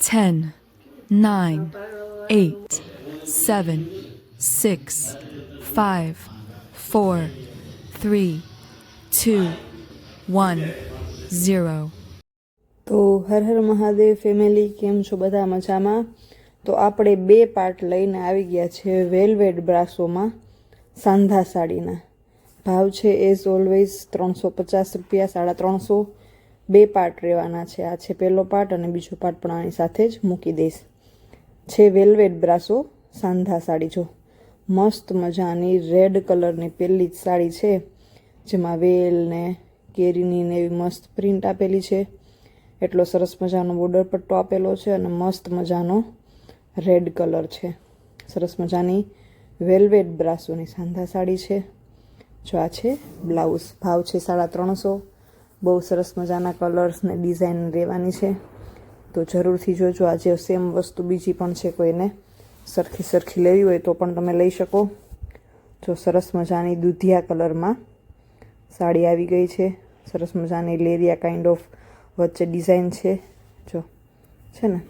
Ten, nine, eight, seven, six, five, four, three, two, one, zero. તો Har Har Mahadev family કેમ છો બધા મજામાં તો આપણે બે પાર્ટ લઈને આવી ગયા છે વેલવેટ બ્રાસોમાં સાંધા સાડીના ભાવ છે એઝ ઓલવેઝ ત્રણસો પચાસ રૂપિયા, સાડા ત્રણસો. બે પાર્ટ રહેવાના છે. આ છે પહેલો પાર્ટ અને બીજો પાર્ટ પણ આની સાથે જ મૂકી દઈશ. છે વેલવેટ બ્રાસો સાંધા સાડી જો મસ્ત મજાની રેડ કલરની પહેલી જ સાડી છે, જેમાં વેલ ને કેરીની ને એવી મસ્ત પ્રિન્ટ આપેલી છે. એટલો સરસ મજાનો બોર્ડર પટ્ટો આપેલો છે અને મસ્ત મજાનો રેડ કલર છે. સરસ મજાની વેલ્વેટ બ્રાસોની સાંધા સાડી છે. જો આ છે, બ્લાઉઝ ભાવ છે સાડા ત્રણસો. બહુ સરસ મજાના કલર્સ ને ડિઝાઇન રહેવાની છે. તો જરૂરથી જોજો, આજે સેમ વસ્તુ બીજી પણ છે કોઈને. સરખી સરખી લેવી હોય તો પણ તમે લઈ શકો. જો સરસ મજાની દૂધિયા કલરમાં સાડી આવી ગઈ છે. સરસ મજાની લેરિયા કાઇન્ડ ઓફ વચ્ચે ડિઝાઇન છે. જો, છે ને?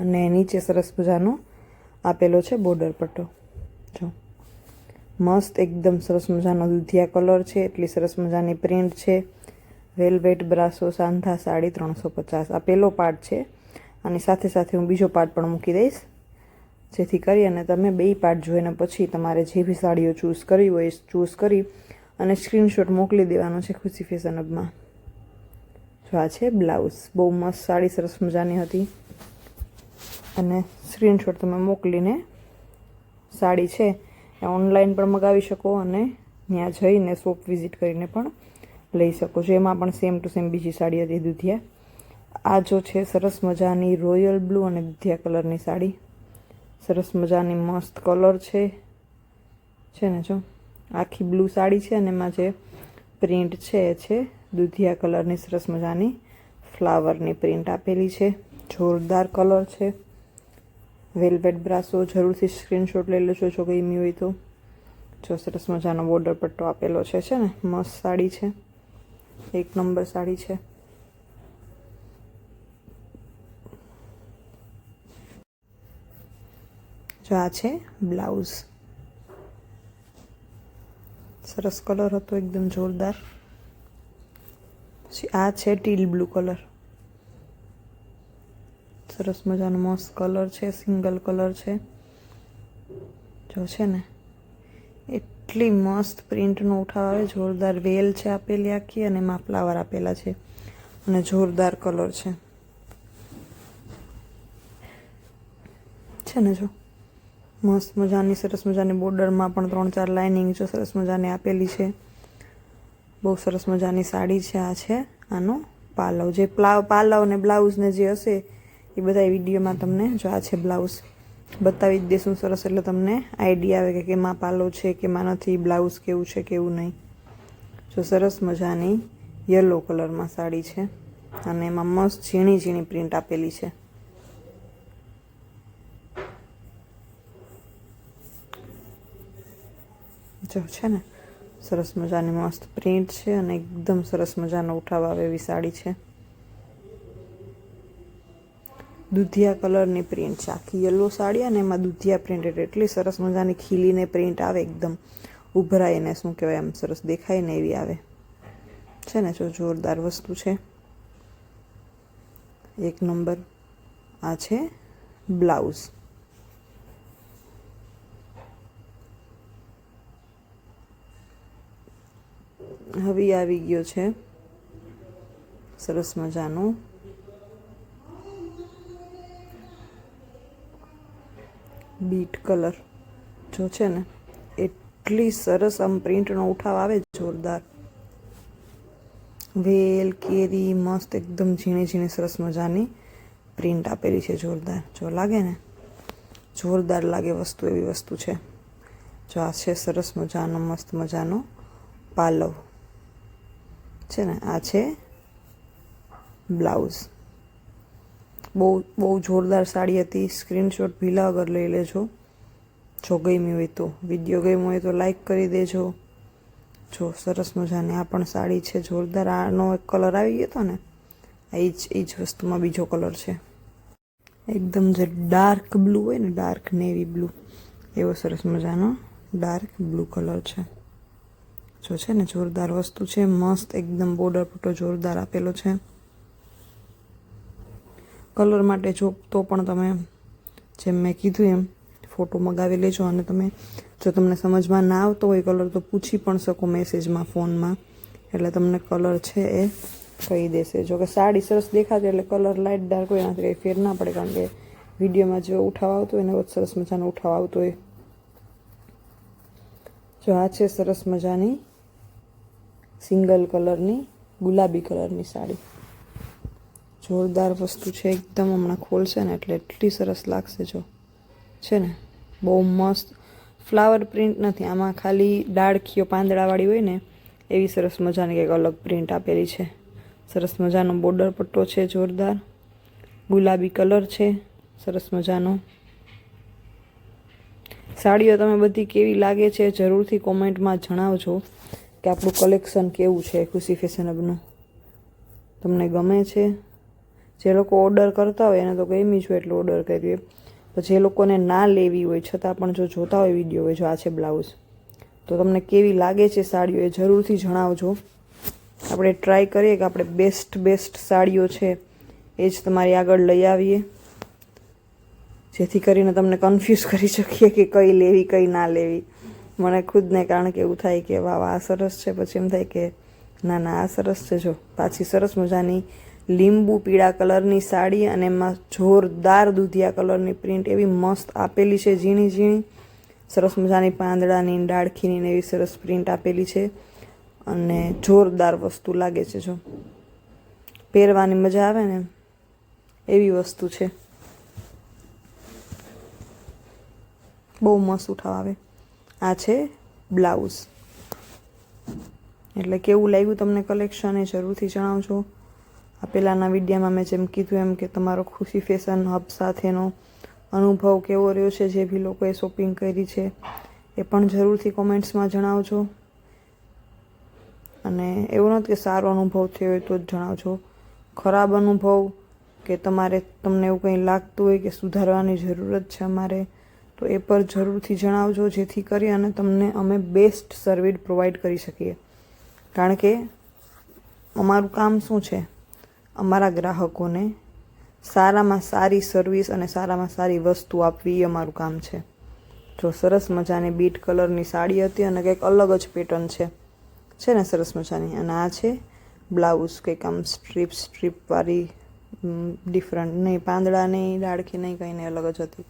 અને નીચે સરસ મજાનો આપેલો છે બોર્ડર પટ્ટો. જો. મસ્ત એકદમ સરસ મજાનો દૂધિયા કલર છે, એટલી સરસ મજાની પ્રિન્ટ છે. વેલવેટ બ્રાસો, સાંધા, સાડી ત્રણસો પચાસ. આ પહેલો પાર્ટ છે. અને સાથે સાથે હું બીજો પાર્ટ પણ મૂકી દઈશ. જેથી કરી અને તમે બે પાર્ટ જોઈને પછી તમારે જે બી સાડીઓ ચૂઝ કરવી હોય ચૂઝ કરી અને સ્ક્રીનશોટ મોકલી દેવાનો છે ખુશી ફેશન હબમાં જો આ છે બ્લાઉઝ. બહુ મસ્ત સાડી, સરસ મજાની હતી. અને સ્ક્રીનશોટ તમે મોકલીને સાડી છે, એ ઓનલાઈન પણ મગાવી શકો અને ત્યાં જઈને શોપ વિઝિટ કરીને પણ લઈ શકો છો. એમાં પણ સેમ ટુ સેમ બીજી સાડી હતી દુધિયા. આ જો છે, સરસ મજાની રોયલ બ્લુ અને દૂધિયા કલરની સાડી. સરસ મજાની મસ્ત કલર છે. છે ને જો? આખી બ્લુ સાડી છે અને એમાં જે પ્રિન્ટ છે, એ છે દુધિયા કલરની સરસ મજાની ફ્લાવરની પ્રિન્ટ આપેલી છે. જોરદાર કલર છે. વેલવેટ બ્રાસો જરૂરથી સ્ક્રીનશોટ લઈ લેજો જો ગમી હોય તો. જો સરસ મજાનો બોર્ડર પટ્ટો આપેલો છે છે ને? મસ્ત સાડી છે. એક નંબર સાડી છે. જો આ છે બ્લાઉઝ. સરસ કલર હતો, એકદમ જોરદાર. પછી આ છે ટીલ બ્લુ કલર. સરસ મજાનો મસ્ત કલર છે, સિંગલ કલર છે. જો છે ને, એટલી મસ્ત પ્રિન્ટનો ઉઠાવ આવે, જોરદાર વેલ છે આપેલી આખી અને એમાં ફ્લાવર આપેલા છે અને જોરદાર કલર છે. છે ને જો, મસ્ત મજાની, સરસ મજાની બોર્ડરમાં પણ ત્રણ ચાર લાઇનિંગ જો સરસ મજાની આપેલી છે. બહુ સરસ મજાની સાડી છે, આ છે, આનો પાલવ, જે પ્લાવ પાલવ ને બ્લાઉઝ ને જે હશે એ બધા વિડીયોમાં તમને જો આ છે બ્લાઉઝ. બતાવી જ દેશું સરસ એટલે તમને આઈડિયા આવે કે કેમાં પાલો છે, કેમાં નથી, બ્લાઉઝ કેવું છે, કેવું નહીં. જો સરસ મજાની યલો કલરમાં સાડી છે અને એમાં મસ્ત ઝીણી ઝીણી પ્રિન્ટ આપેલી છે. જો છે ને, સરસ મજાની મસ્ત પ્રિન્ટ છે અને એકદમ સરસ મજાનો ઉઠાવ આવે એવી સાડી છે. દૂધિયા કલરની પ્રિન્ટ છે. આખી યલો સાડી અને એમાં દૂધિયા પ્રિન્ટેડ એટલી સરસ મજાની ખીલીને પ્રિન્ટ આવે એકદમ. ઉભરાય એને શું કહેવાય એમ સરસ દેખાય ને એવી આવે. છે ને જો જોરદાર વસ્તુ છે. એક નંબર આ છે બ્લાઉઝ. હવે આવી ગયો છે સરસ મજાનો બીટ કલર. જો છે ને, એટલી સરસ આમ પ્રિન્ટનો ઉઠાવ આવે જોરદાર. વેલ, કેરી, મસ્ત, એકદમ ઝીણી ઝીણી સરસ મજાની પ્રિન્ટ આપેલી છે જોરદાર. જો લાગે ને, જોરદાર લાગે વસ્તુ, એવી વસ્તુ છે. જો આ છે સરસ મજાનો, મસ્ત મજાનો પાલવ. છે ને, આ છે બ્લાઉઝ. બહુ બહુ જોરદાર સાડી હતી. સ્ક્રીનશોટ ભીલા વગર લઈ લેજો. જો ગમી હોય તો. વીડિયો ગમ્યો હોય તો લાઈક કરી દેજો. જો સરસ મજાની આ પણ સાડી છે. જોરદાર. આનો એક કલર આવી ગયો હતો ને? એ જ એ જ વસ્તુમાં બીજો કલર છે. એકદમ જે ડાર્ક બ્લુ હોય ને ડાર્ક નેવી બ્લુ એવો સરસ મજાનો ડાર્ક બ્લુ કલર છે. જો છે ને, જોરદાર વસ્તુ છે. મસ્ત, એકદમ બોર્ડર પટ્ટો જોરદાર આપેલો છે. કલર માટે જો તો પણ તમે જેમ મેં કીધું એમ ફોટો મગાવી લેજો અને તમે જો તમને સમજમાં ના આવતો હોય કલર તો પૂછી પણ શકો મેસેજમાં, ફોનમાં. એટલે તમને કલર છે એ કહી દેશે. જો કે સાડી સરસ દેખાતી એટલે કલર લાઇટ ડાર્ક હોય, એનાથી કંઈ ફેર ના પડે કારણ કે વિડીયોમાં જે ઉઠાવ આવતો હોય ને એવો સરસ મજાનો ઉઠાવ આવતો હોય. જો આ છે સરસ મજાની સિંગલ કલરની ગુલાબી કલરની સાડી. જોરદાર વસ્તુ છે, એકદમ હમણાં ખોલશે ને એટલે એટલી સરસ લાગશે જો. છે ને? બહુ મસ્ત. ફ્લાવર પ્રિન્ટ નથી, આમાં ખાલી ડાળખીઓ, પાંદડાવાળી હોય ને, એવી સરસ મજાની કંઈક અલગ પ્રિન્ટ આપેલી છે. સરસ મજાનો બોર્ડર પટ્ટો છે, જોરદાર. ગુલાબી કલર છે, સરસ મજાનો. સાડીઓ તમે બધી કેવી લાગે છે, જરૂરથી કોમેન્ટમાં જણાવજો કે આપણું કલેક્શન કેવું છે, ખુશી ફેશનેબલનું તમને ગમે છે? જે લોકો ઓર્ડર કરતા હોય, એને તો ગમી છું એટલું ઓર્ડર કરીએ પછી એ લોકોને ના લેવી હોય, છતાં પણ જો જોતા હોય વીડિયો હોય જો આ છે બ્લાઉઝ તો તમને કેવી લાગે છે સાડીઓ એ જરૂરથી જણાવજો. આપણે ટ્રાય કરીએ કે આપણે બેસ્ટ બેસ્ટ સાડીઓ છે એ જ તમારી આગળ લઈ આવીએ. જેથી કરીને તમને કન્ફ્યુઝ કરી શકીએ કે કઈ લેવી, કઈ ના લેવી. મને ખુદને કારણ કે એવું થાય કે વાહ, આ સરસ છે. પછી એમ થાય કે ના ના, આ સરસ છે. જો પાછી સરસ મજાની લીંબુ પીળા કલરની સાડી અને એમાં જોરદાર દૂધિયા કલરની પ્રિન્ટ એવી મસ્ત આપેલી છે, ઝીણી ઝીણી. સરસ મજાની પાંદડાની, ડાળખીની એવી સરસ પ્રિન્ટ આપેલી છે અને જોરદાર વસ્તુ લાગે છે જો. પહેરવાની મજા આવે ને એવી વસ્તુ છે. બહુ મસ્ત ઉઠાવ આવે. આ છે બ્લાઉઝ. એટલે કેવું લાગ્યું તમને કલેક્શન એ જરૂરથી જણાવજો. પહેલાંના વિડીયામાં મેં જેમ કીધું એમ કે તમારો ખુશી ફેશન હબ સાથેનો અનુભવ કેવો રહ્યો છે જે બી લોકોએ શોપિંગ કરી છે એ પણ જરૂરથી કોમેન્ટ્સમાં જણાવજો. અને એવું નથી કે સારો અનુભવ થયો હોય તો જ જણાવજો. ખરાબ અનુભવ કે તમારે તમને એવું કંઈ લાગતું હોય કે સુધારવાની જરૂરત છે અમારે, તો એ પર જરૂરથી જણાવજો જેથી કરી અને તમને અમે બેસ્ટ સર્વિસ પ્રોવાઈડ કરી શકીએ. કારણ કે અમારું કામ શું છે? અમારા ગ્રાહકોને સારામાં સારી સર્વિસ અને સારામાં સારી વસ્તુ આપવી એ અમારું કામ છે. જો સરસ મજાની બીટ કલરની સાડી હતી અને કંઈક અલગ જ પેટર્ન છે છે ને સરસ મજાની? અને આ છે બ્લાઉઝ, કંઈક આમ સ્ટ્રીપ સ્ટ્રીપવાળી ડિફરન્ટ નહીં પાંદડા નહીં ડાળખી નહીં, કંઈ નહીં, અલગ જ હતી.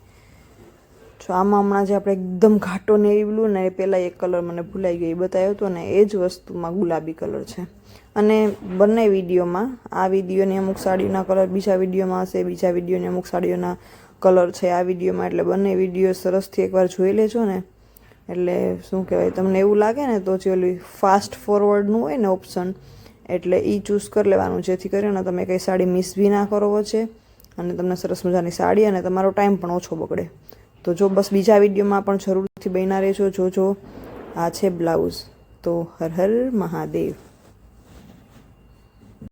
જો આમાં હમણાં જે આપણે એકદમ ઘાટો નેવી બ્લુ ને એ પહેલાં એક કલર મને ભૂલાઈ ગયો, એ બતાવ્યો હતો ને એ જ વસ્તુમાં ગુલાબી કલર છે. અને બંને વિડીયોમાં, આ વિડીયોની અમુક સાડીઓના કલર બીજા વિડીયોમાં હશે, બીજા વિડીયોની અમુક સાડીઓના કલર છે, આ વિડીયોમાં, એટલે બંને વીડિયો સરસથી એકવાર જોઈ લેજો ને. એટલે શું કહેવાય, તમને એવું લાગે ને, તો જે ઓલી ફાસ્ટ ફોરવર્ડનું હોય ને ઓપ્શન એટલે એ ચૂઝ કરી લેવાનું, જેથી કરીને તમે કંઈ સાડી મિસ બી ના કરો છે અને તમને સરસ મજાની સાડી અને તમારો ટાઈમ પણ ઓછો બગડે. તો જો બસ બીજા વિડીયોમાં પણ જરૂરથી બન્યા રહેજો. જોજો આ છે બ્લાઉઝ. તો હર હર મહાદેવ.